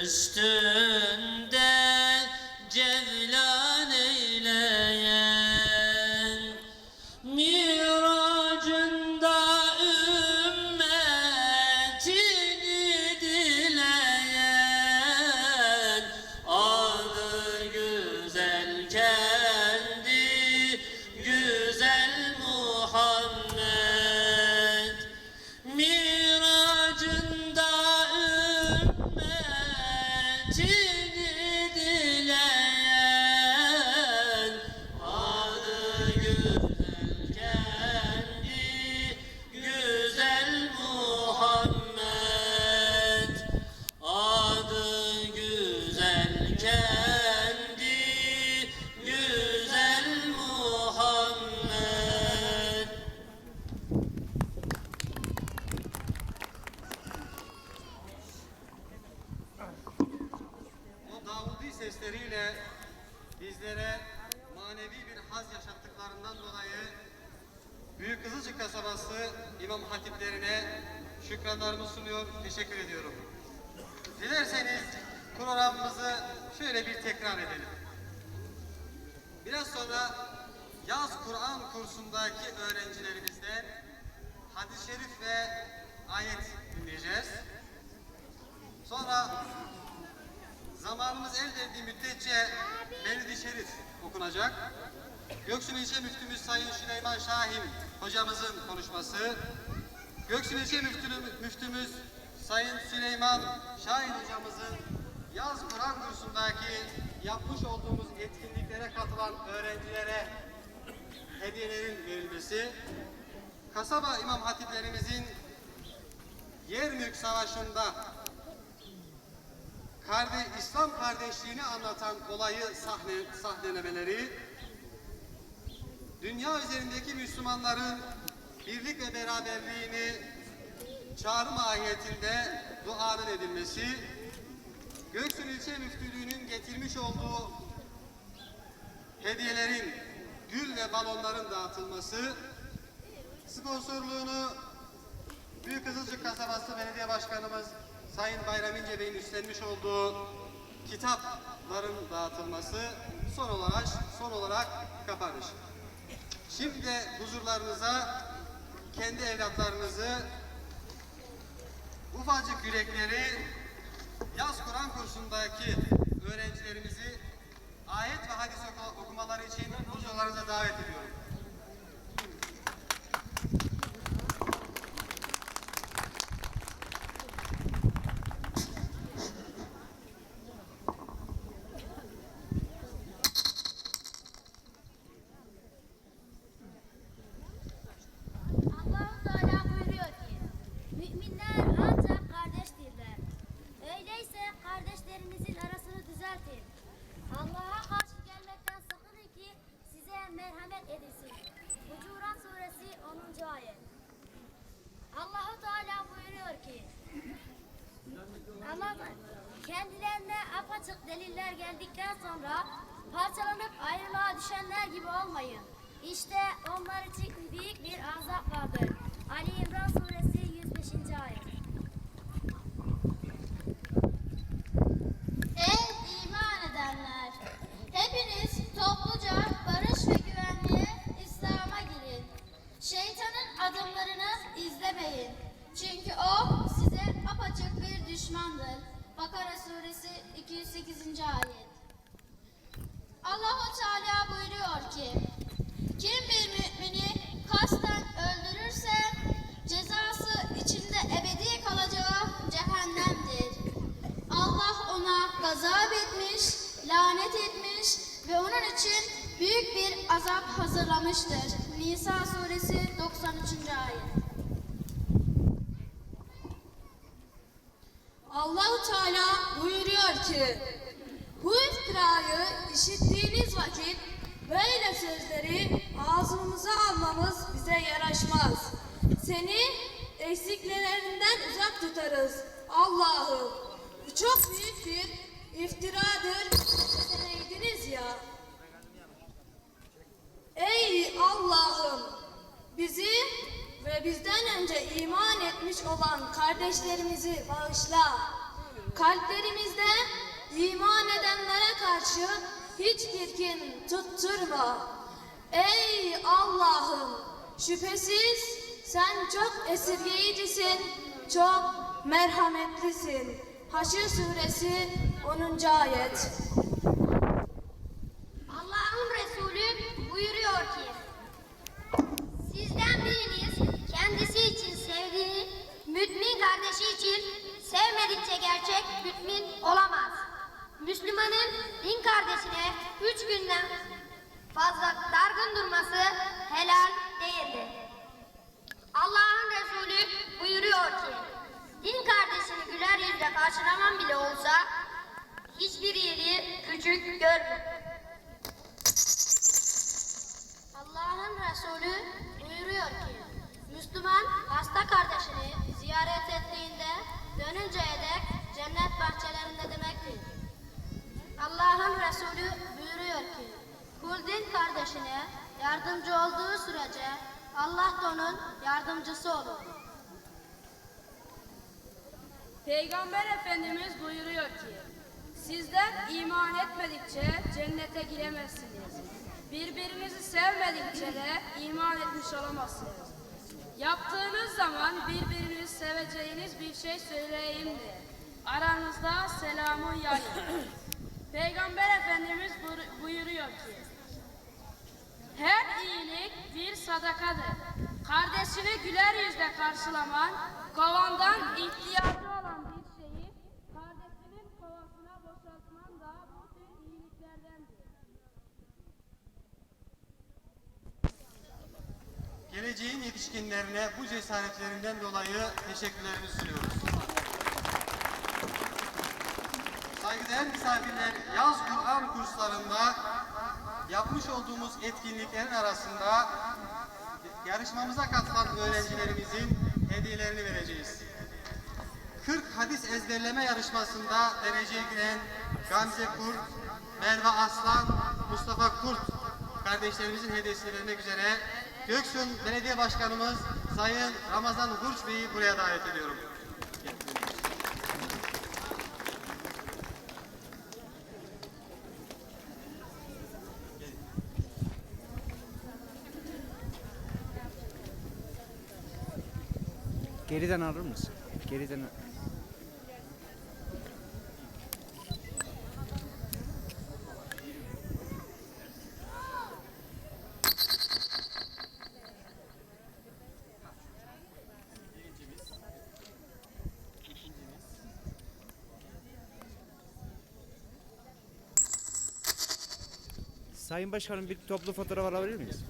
Kürsünün sesleriyle bizlere manevi bir haz yaşattıklarından dolayı Büyük Kızılcık kasabası imam hatiplerine şükranlarımı sunuyor, teşekkür ediyorum. Dilerseniz programımızı şöyle bir tekrar edelim. Biraz sonra yaz Kur'an kursundaki öğrencilerimizden hadis-i şerif ve ayet dinleyeceğiz. Sonra Zamanımız el verdiği müddetçe Mevlid-i Şerif okunacak. Göksun İlçe Müftümüz Sayın Süleyman Şahin hocamızın konuşması. Göksun İlçe Müftümüz Sayın Süleyman Şahin hocamızın yaz Kur'an kursundaki yapmış olduğumuz etkinliklere katılan öğrencilere hediyelerin verilmesi. Kasaba imam hatiplerimizin yer mülk savaşında kardeş, İslam kardeşliğini anlatan olayı sahne, sahnelemeleri, dünya üzerindeki Müslümanların birlik ve beraberliğini çağrı mahiyetinde duanın edilmesi, Göksun İlçe Müftülüğü'nün getirmiş olduğu hediyelerin, gül ve balonların dağıtılması, sponsorluğunu Büyük Kızılcık Kasabası Belediye Başkanımız Sayın Bayram İnce Bey'in üstlenmiş olduğu kitapların dağıtılması son olarak son olarak kapanış. Şimdi de huzurlarınıza kendi evlatlarınızı ufacık yürekleri yaz Kur'an kursundaki öğrencilerimizi ayet ve hadis oku- okumaları için huzurlarınıza davet ediyorum. Allahu Teala buyuruyor ki, ama kendilerine apaçık deliller geldikten sonra parçalanıp ayrılığa düşenler gibi olmayın. İşte onlar için büyük bir azap vardır. Ali İmran suresi 208. ayet. Allahu Teala buyuruyor ki kim bir mümini kasten öldürürse cezası içinde ebedi kalacağı cehennemdir. Allah ona gazap etmiş, lanet etmiş ve onun için büyük bir azap hazırlamıştır. Nisa suresi 93. ayet. Allahu Teala buyuruyor ki bu iftirayı işittiğiniz vakit böyle sözleri ağzımıza almamız bize yaraşmaz. Seni eksikliklerinden uzak tutarız. Allah'ım bu çok büyük bir iftiradır deseydiniz ya. Ey Allah'ım bizi ve bizden önce iman etmiş olan kardeşlerimizi bağışla. Kalplerimizde iman edenlere karşı hiçbir kin tutturma. Ey Allah'ım şüphesiz sen çok esirgeyicisin, çok merhametlisin. Haşr suresi 10. ayet. Allah'ın Resulü buyuruyor ki Sizden biriniz kendisi için sevdiği mümin kardeşi için sevmedikçe gerçek mümin olamaz. Müslümanın din kardeşine üç günden fazla dargın durması helal değildir. Allah'ın Resulü buyuruyor ki din kardeşini güler yüzle karşılaman bile olsa hiçbir iyiliği küçük görme. Allah'ın Resulü buyuruyor ki, Müslüman hasta kardeşini ziyaret ettiğinde dönünceye dek cennet bahçelerinde demektir. Allah'ın Resulü buyuruyor ki, kul din kardeşine yardımcı olduğu sürece Allah da onun yardımcısı olur. Peygamber Efendimiz buyuruyor ki, sizler iman etmedikçe cennete giremezsiniz. Birbirinizi sevmedikçe de iman etmiş olamazsınız. Yaptığınız zaman birbirinizi seveceğiniz bir şey söyleyeyim de aranızda selamı yayın. Peygamber Efendimiz buyur- buyuruyor ki, her iyilik bir sadakadır. Kardeşini güler yüzle karşılaman, kovandan ihtiyacı olan bir şeyi kardeşinin kovasına boşaltman da bu tür iyiliklerdendir. Geleceğin yetişkinlerine bu cesaretlerinden dolayı teşekkürlerimizi sunuyoruz. Saygıdeğer misafirler, yaz Kur'an kurslarında yapmış olduğumuz etkinliklerin arasında yarışmamıza katılan öğrencilerimizin hediyelerini vereceğiz. 40 hadis ezberleme yarışmasında dereceye giren Gamze Kurt, Merve Aslan, Mustafa Kurt kardeşlerimizin hediyesini vermek üzere Göksun Belediye Başkanımız Sayın Ramazan Hurç Bey'i buraya davet ediyorum. Geriden alır mısın? Geriden Sayın Başkanım bir toplu fotoğraf alabilir miyiz?